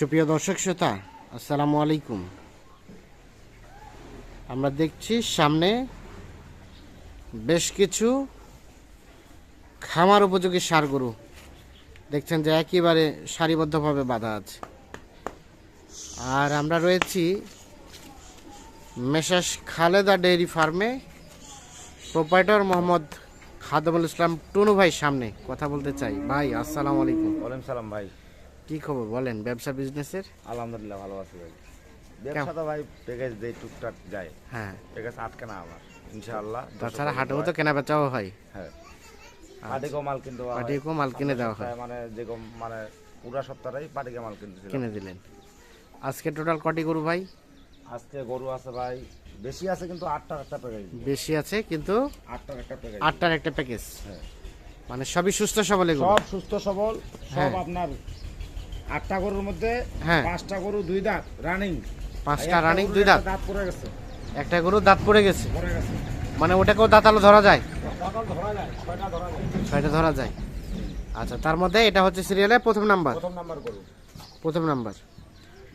সুপ্রিয় দর্শক শ্রোতা, আসসালামু আলাইকুম। আমরা দেখছি সামনে বেশ কিছু খামার উপযোগী সার গরু। দেখছেন যে একেবারে সারিবদ্ধভাবে বাঁধা আছে। আর আমরা রয়েছি মেসাস খালেদা ডেইরি ফার্মে। প্রোপাইটর মোহাম্মদ খাদমুল ইসলাম টুনু ভাই সামনে কথা বলতে চাই। ভাই, আসসালামু আলাইকুম। ওয়ালাইকুম সালাম ভাই। কি খবর বলেন ব্যবসা বিজনেসের আলহামদুলিল্লাহ ভালো আছি ভাই। ব্যবসা তো ভাই প্যাকেজ দেয় টুকটাক যায় হ্যাঁ। প্যাকেজ আটকে না আমার ইনশাআল্লাহ। তাছাড়া হাটেও তো কেনা বেচাও হয়। হ্যাঁ। পাটিকো মাল কিন্তু পাটিকো মাল কিনে দেওয়া হয়। মানে যেরকম মানে পুরা সপ্তাহটাই পাটিকে মাল কিনতেছিল কিনে দিলেন। আজকে টোটাল কটি গরু ভাই? আজকে গরু আছে ভাই বেশি আছে কিন্তু আটটার একটা প্যাকেজ বেশি আছে কিন্তু আটটার একটা প্যাকেজ আটটার একটা প্যাকেজ হ্যাঁ। মানে সবই সুস্থ সবল এগুলো? সব সুস্থ সবল হ্যাঁ। সব আপনার আটটা গরুর মধ্যে হ্যাঁ। পাঁচটা গরু দুই দাঁত রানিং পাঁচটা রানিং দুই দাঁত। দাঁত পড়ে গেছে। একটা গরু দাঁত পড়ে গেছে। মানে ওটাকেও দাঁতালো ধরা যায়? ছয়টা ধরা যায়। ছয়টা ধরা যায়। আচ্ছা তার মধ্যে এটা হচ্ছে সিরিয়ালে প্রথম নাম্বার প্রথম নাম্বার গরু। প্রথম নাম্বার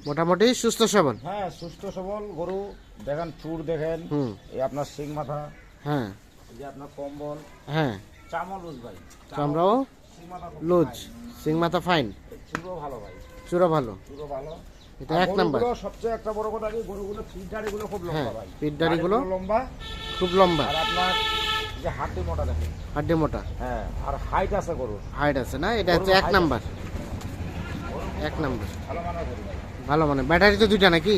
মোটামুটি সুস্থ সবল। হ্যাঁ সুস্থ সবল গরু। দেখেন চুর দেখেন। এই আপনার সিং মাথা। হ্যাঁ। এই যে আপনার কম্বল। হ্যাঁ। চামল ভাই। চামড়াও লুজ fine। সিং মাথা ফাইন। চুরও ভালো ভাই। চূড়া ভালো। চুরও ভালো। এটা এক নাম্বার। সবচেয়ে একটা বড় কথা কি গরুগুলো দাড়িগুলো খুব লম্বা হ্যাঁ, ভাই। দাড়িগুলো লম্বা। খুব লম্বা। আর আপনার যে হাড্ডি মোটা দেখেন। হাড্ডি মোটা। হ্যাঁ আর হাইট আছে গরুর। হাইট আছে না? এটা হচ্ছে এক নাম্বার। এক নাম্বার। ভালো মানে ব্যাটারি তো দুইটা নাকি।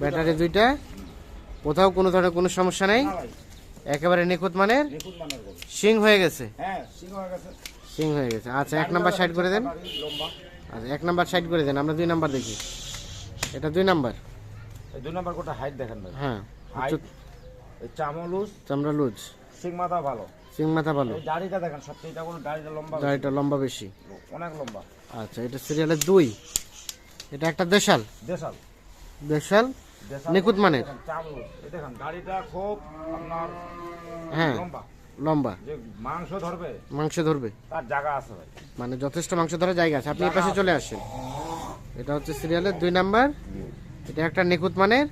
ব্যাটারি দুইটা। কোথাও কোনো ধরনের কোনো সমস্যা নেই? ভাই। একেবারে নিখুঁত মানের? সিং হয়ে গেছে? হ্যাঁ সিং হয়ে গেছে। হয়ে গেছে। আচ্ছা এক নাম্বার সাইড করে দেন। আচ্ছা এক নাম্বার সাইড করে দেন আমরা দুই নাম্বার দেখি। এটা দুই নাম্বার? দুই নাম্বার কোটা হাইট দেখেন হ্যাঁ চামলুস চামড়া লুজ সিং মাথা ভালো। সিং মাথা ভালো। এই দাড়িটা দেখেন সবচেয়ে দাড়িটা লম্বা। দাড়িটা লম্বা বেশি। অনেক লম্বা। আচ্ছা এটা সিরিয়ালের দুই। এটা একটা দেশাল। দেশাল। দেশাল নিখুঁত মানের। দেখেন, খুব আপনার হ্যাঁ লম্বা। লম্বা। মাংস ধরবে মাংস ধরবে। তার জায়গা আছে ভাই। মানে যথেষ্ট মাংস ধরার জায়গা আছে। আপনি এই পাশে চলে আসেন। এটা হচ্ছে সিরিয়ালের দুই নাম্বার। এটা একটা নিখুঁত মানের।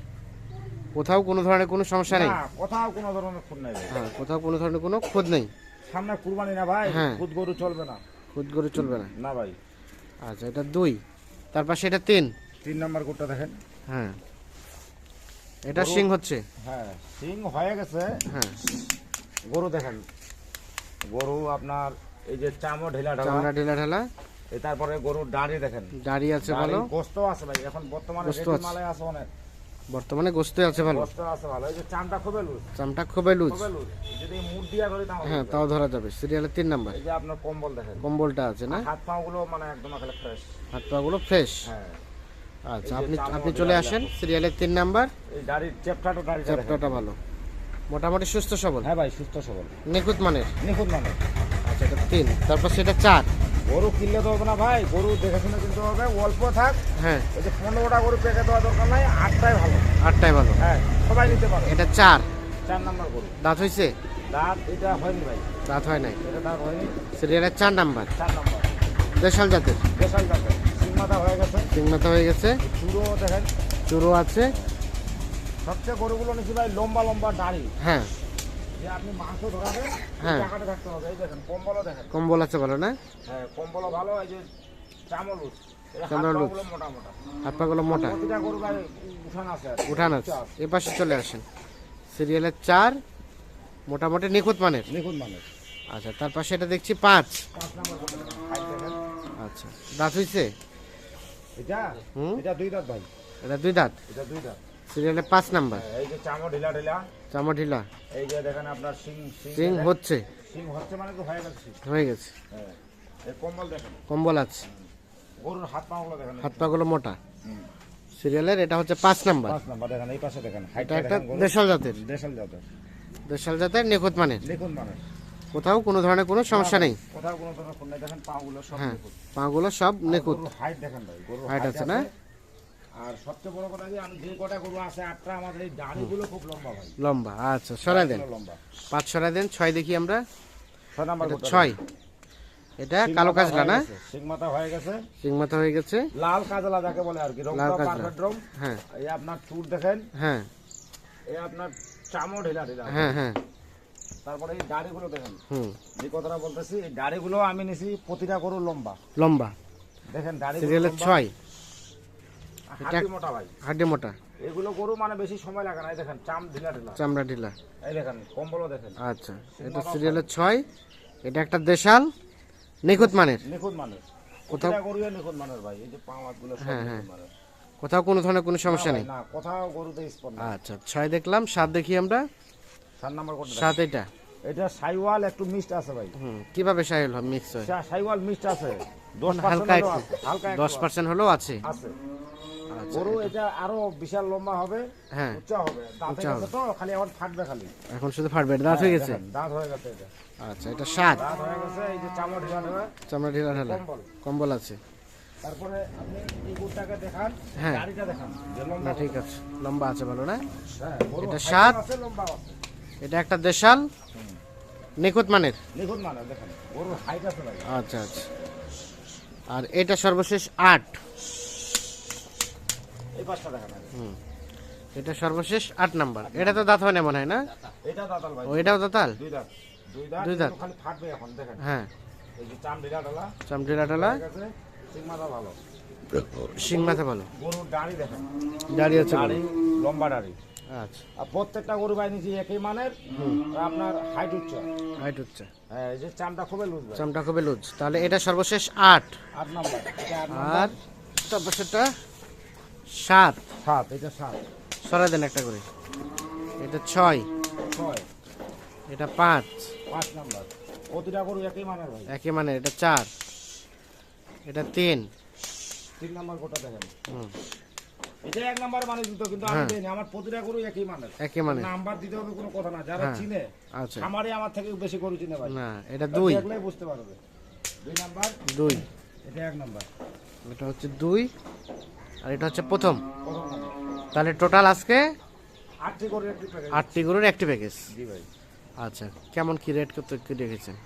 কোথাও কোনো ধরনের কোনো সমস্যা নেই। কোথাও কোনো ধরনের খুন নেই হ্যাঁ কোথাও কোনো ধরনের কোনো খোঁজ নেই। সামনে কুরবানি না ভাই হ্যাঁ। খুদ গরু চলবে না। খুদ গরু চলবে না। না ভাই। আচ্ছা এটা দুই। তার পাশে এটা তিন। তিন নাম্বার কোটটা দেখেন। হ্যাঁ। এটা হচ্ছে। হ্যাঁ সিং হয়ে গেছে। হ্যাঁ। গরু দেখেন। গরু আপনার এই যে চামড়া ঢিলা ঢালা চামড়া ঢিলা ঢালা। তারপরে গরুর দাড়ি দেখেন। দাড়ি আছে ভালো। গোস্ত আছে ভাই এখন বর্তমানে গোস্ত রেডি আছে। মালে আছে অনেক। বর্তমানে গোস্ত আছে ভালো। গোস্ত আছে ভালো। এই যে চামটা খুবই লুজ। চামটা খুবই লুজ। যদি মুড দিয়া ধরি তাহলে হ্যাঁ তাও ধরা যাবে। সিরিয়ালের তিন নাম্বার। এই যে আপনার কম্বল দেখেন। কম্বলটা আছে না? হাত পা গুলো মানে একদম ফ্রেশ হাত পা গুলো ফ্রেশ হ্যাঁ। আচ্ছা আপনি আপনি চলে আসেন সিরিয়ালের তিন নাম্বার। চেপটা তো দাড়িটা চ্যাপ্টারটা ভালো। মোটামুটি সুস্থ সবল? হ্যাঁ ভাই সুস্থ সবল। নিখুঁত মানের? নিখুঁত মানে আচ্ছা এটা তিন। তারপর সেটা চার। গরু কিনলে তো হবে না ভাই গরু দেখে শুনে কিনতে হবে অল্প থাক। হ্যাঁ। এই যে পনেরোটা গরু পেকে দেওয়া দরকার নাই আটটাই ভালো। আটটাই ভালো। হ্যাঁ সবাই নিতে পারে। এটা চার। চার নাম্বার গরু। দাঁত হয়েছে দাঁত এটা হয়নি ভাই। দাঁত হয় নাই। এটা দাঁত হয়নি। সিরিয়ালের চার নাম্বার। চার নাম্বার। দেশাল জাতের? স্পেশাল জাতের। মাথা হয়ে গেছে। তিন মাথা হয়ে গেছে। চুরো দেখেন। চুরো আছে। সবচেয়ে গরুগুলো নিচ্ছি ভাই লম্বা লম্বা দাড়ি হ্যাঁ। যে আপনি মাংস ধরাবেন হ্যাঁ। টাকাটা থাকতে হবে এই দেখেন কম্বলও দেখেন। কম্বল আছে ভালো না? হ্যাঁ কম্বলও ভালো এই যে চামল হাত পাগুলো মোটা উঠান আছে এ পাশে চলে আসেন। সিরিয়ালের চার মোটামুটি নিখুঁত মানের। নিখুঁত মানুষ আচ্ছা তার পাশে এটা দেখছি পাঁচ। আচ্ছা দাঁত হয়েছে এটা? এটা দুই দাঁত ভাই। এটা দুই দাঁত? এটা দুই দাঁত। সিরিয়ালের পাঁচ নাম্বার। এই যে চামড় ঢিলা ঢিলা। চামড় ঢিলা। এই যে দেখেন আপনার সিং সিং সিং হচ্ছে। সিং হচ্ছে মানে তো হয়ে গেছে হয়ে গেছে। এই কম্বল দেখেন। কম্বল আছে। গরুর হাত দেখেন। হাত পাগুলো মোটা। সিরিয়ালের এটা হচ্ছে পাঁচ নাম্বার। পাঁচ নাম্বার দেখেন এই পাশে দেখেন। এটা একটা দেশাল জাতের। দেশাল জাতের। দেশাল জাতের নিখুঁত মানের। দেখুন মানে কোথাও কোনো ধরনের কোনো সমস্যা নেই। কোথাও কোনো ধরনের নেই। দেখেন পাগুলো সব হ্যাঁ। পাগুলো সব গরুর হাইট দেখেন ভাই গরুর হাইট আছে না? আর সবচেয়ে বড় কথা কি আমি যে কটা গরু আছে আটটা আমাদের এই দাড়িগুলো খুব লম্বা ভাই। লম্বা আচ্ছা সরাই দেন। লম্বা। পাঁচ সরাই দেন ছয় দেখি আমরা। ছয় নাম্বার ছয়। এটা কালো কাজলা না? সিং মাথা হয়ে গেছে। সিং মাথা হয়ে গেছে। লাল কাজলা যাকে বলে আর কি লাল কাজলা। হ্যাঁ। এই আপনার চুর দেখেন। হ্যাঁ। এই আপনার চামড় ঢিলা ঢিলা। হ্যাঁ হ্যাঁ। তারপরে এই দাড়িগুলো দেখেন। হুম। যে কথাটা বলতেছি এই দাড়িগুলো আমি নিছি প্রতিটা গরু লম্বা। লম্বা। দেখেন দাড়ি সিরিয়ালের ছয়। মোটা ভাই। হাড্ডি মোটা। এগুলো গরু মানে বেশি সময় লাগে না। এই দেখেন চাম ঢিলা ঢিলা। চামড়া ঢিলা। এই দেখেন কম্বলও দেখেন। আচ্ছা এটা সিরিয়ালের ছয়। এটা একটা দেশাল। নিখুঁত মানের। নিখুঁত মানুষ কোথাও- নিখুঁত মানুষ ভাই। এই যে সব হ্যাঁ, নিখুঁত হ্যাঁ। কোথাও কোনো ধরনের কোনো সমস্যা নেই। না কোথাও গরুতে স্পট আচ্ছা ছয় দেখলাম সাত দেখি আমরা। সাত নাম্বার কোনটা সাত এটা? এটা সাইওয়াল একটু মিক্সড আছে ভাই। কীভাবে সাহেল মিক্স হয়? সাইওয়াল মিক্সড আছে। হালকা হালকা হলেও আছে। আছে। আচ্ছা গরু এটা আরও বিশাল লম্বা হবে হ্যাঁ। উচ্চা হবে। দাঁত গেছে তো খালি এখন ফাটবে খালি। এখন শুধু ফাটবে দাঁত হয়ে গেছে? দাঁত হয়ে গেছে এটা। আচ্ছা এটা সাত। দাঁত হয়ে গেছে এই যে চামড়া ঢিলা ঢিলা। চামড়া ঢিলা ঢালা। কম্বল। আছে। তারপরে আপনি এই দেখান হ্যাঁ। গাড়িটা দেখান। ঠিক আছে। লম্বা আছে ভালো না? হ্যাঁ, এটা সাত। লম্বা আছে। এটা একটা দেশাল। নিখুঁত মানের? দেখুন মানে দেখেন গরুর হাইট আছে আচ্ছা আচ্ছা। আর এটা সর্বশেষ আট। এই পাঁচটা দেখেন হুম। এটা সর্বশেষ আট নাম্বার। এটা তো দাঁত হয় না মনে হয় না? এটা দাঁতাল ভাই। ও এটাও দাঁতাল? দুই দাঁত। দুই দাঁত। খালি ফাটবে এখন দেখেন। হ্যাঁ। এই যে চাম ঢিলা ঢালা চামড়া ঢালা ঠিক আছে সিং ভালো। মাথা ভালো। গরুর দাড়ি দেখেন। দাঁড়ি আছে লম্বা দাড়ি। আচ্ছা। আর প্রত্যেকটা গরু বাই নিচে একই মানের আর আপনার হাইট উচ্চ। হাইট হচ্ছে হ্যাঁ এই যে চামটা খুবই লুজ ভাই। চামটা খুবই লুজ। তাহলে এটা সর্বশেষ আট। আট নম্বর। আর তারপর সেটা সাত। সাত এটা সাত। সরাই দেন একটা করে। এটা ছয়। ছয়। এটা পাঁচ। পাঁচ নম্বর। প্রতিটা গরু একই মানের ভাই। একই মানে এটা চার। এটা তিন। তিন নম্বর গোটা দেখেন। হুম, এটা এক নাম্বার মানে দিত কিন্তু আমি হ্যাঁ। দেইনি। আমার প্রতিটা গরু একই একই মানে নাম্বার দিতে হবে কোনো কথা না। যারা হ্যাঁ। চিনে আচ্ছা। আমারই আমার থেকে বেশি গরু চিনে ভাই। না এটা দুই। দেখলেই বুঝতে পারবে। দুই নাম্বার? দুই। এটা এক নাম্বার। এটা হচ্ছে দুই আর এটা হচ্ছে প্রথম। তাহলে টোটাল আজকে আটটি গরুর একটি প্যাকেজ জি ভাই। আচ্ছা কেমন কি রেট কত কি রেখেছেন?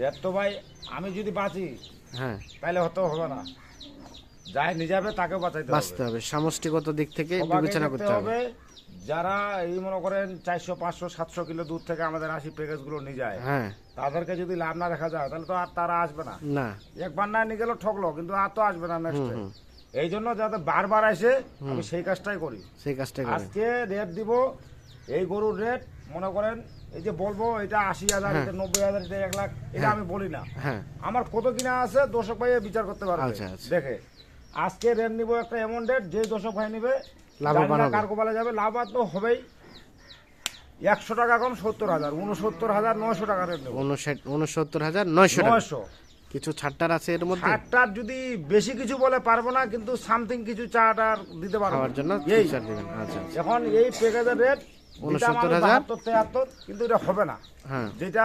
রেট তো ভাই আমি যদি বাঁচি হ্যাঁ। তাহলে হতে হবে না। যাই নিয়ে যাবে তাকে বাঁচাইতে বাঁচতে হবে। সমষ্টিগত দিক থেকে বিবেচনা করতে হবে। যারা এই মনে করেন চারশো পাঁচশো সাতশো কিলো দূর থেকে আমাদের আসি প্যাকেজগুলো নিয়ে যায় হ্যাঁ। তাদেরকে যদি লাভ না দেখা যায় তাহলে তো আর তারা আসবে না। না। একবার না নিয়ে গেল ঠকলো কিন্তু আর তো আসবে না নেক্সট। এই জন্য যাতে বারবার আসে আমি সেই কাজটাই করি। সেই কাজটা করে আজকে রেট দিব এই গরুর রেট মনে করেন এই যে বলব এটা আশি হাজার এটা নব্বই হাজার এটা এক লাখ এটা আমি বলি না। হ্যাঁ। আমার কত কিনা আছে দর্শক ভাই বিচার করতে পারবে। আচ্ছা, আচ্ছা। দেখে। আজকে রেট নিব একটা এমন রেট যে দশক ভাই নিবে। কার কপালে যাবে লাভবান তো হবেই। একশো টাকা কম সত্তর হাজার উনসত্তর হাজার নয়শো টাকা রেট নেব। উনসত্তর হাজার নয়শো নয়শো। কিছু ছাড়টার আছে এর মধ্যে? ষাটটার যদি বেশি কিছু বলে পারব না কিন্তু সামথিং কিছু চাটার দিতে পারব। খাওয়ার জন্য এই। ছাড় দিবেন। আচ্ছা আচ্ছা। এখন এই প্যাকেজের রেট 69,000 তেহাত্তর কিন্তু এটা হবে না। হ্যাঁ। যেটা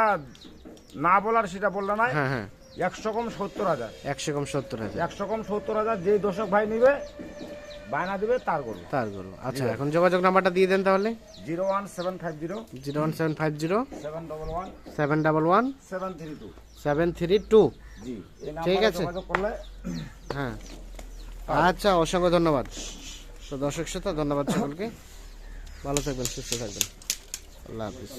না বলার সেটা বললে না হ্যাঁ হ্যাঁ। একশো কম সত্তর হাজার। একশো কম সত্তর হাজার। একশো কম সত্তর হাজার যেই দর্শক ভাই নিবে বায়না দিবে তার করবে। তার গরু আচ্ছা এখন যোগাযোগ নাম্বারটা দিয়ে দেন তাহলে। Zero one seven five zero. Zero one seven five zero. Seven double one. Seven double one. Seven three two. Seven three two. জি ঠিক আছে। করলে হ্যাঁ। আচ্ছা অসংখ্য ধন্যবাদ। তো দর্শক শ্রোতা ধন্যবাদ সকলকে। ভালো থাকবেন সুস্থ থাকবেন। আল্লাহ হাফিজ।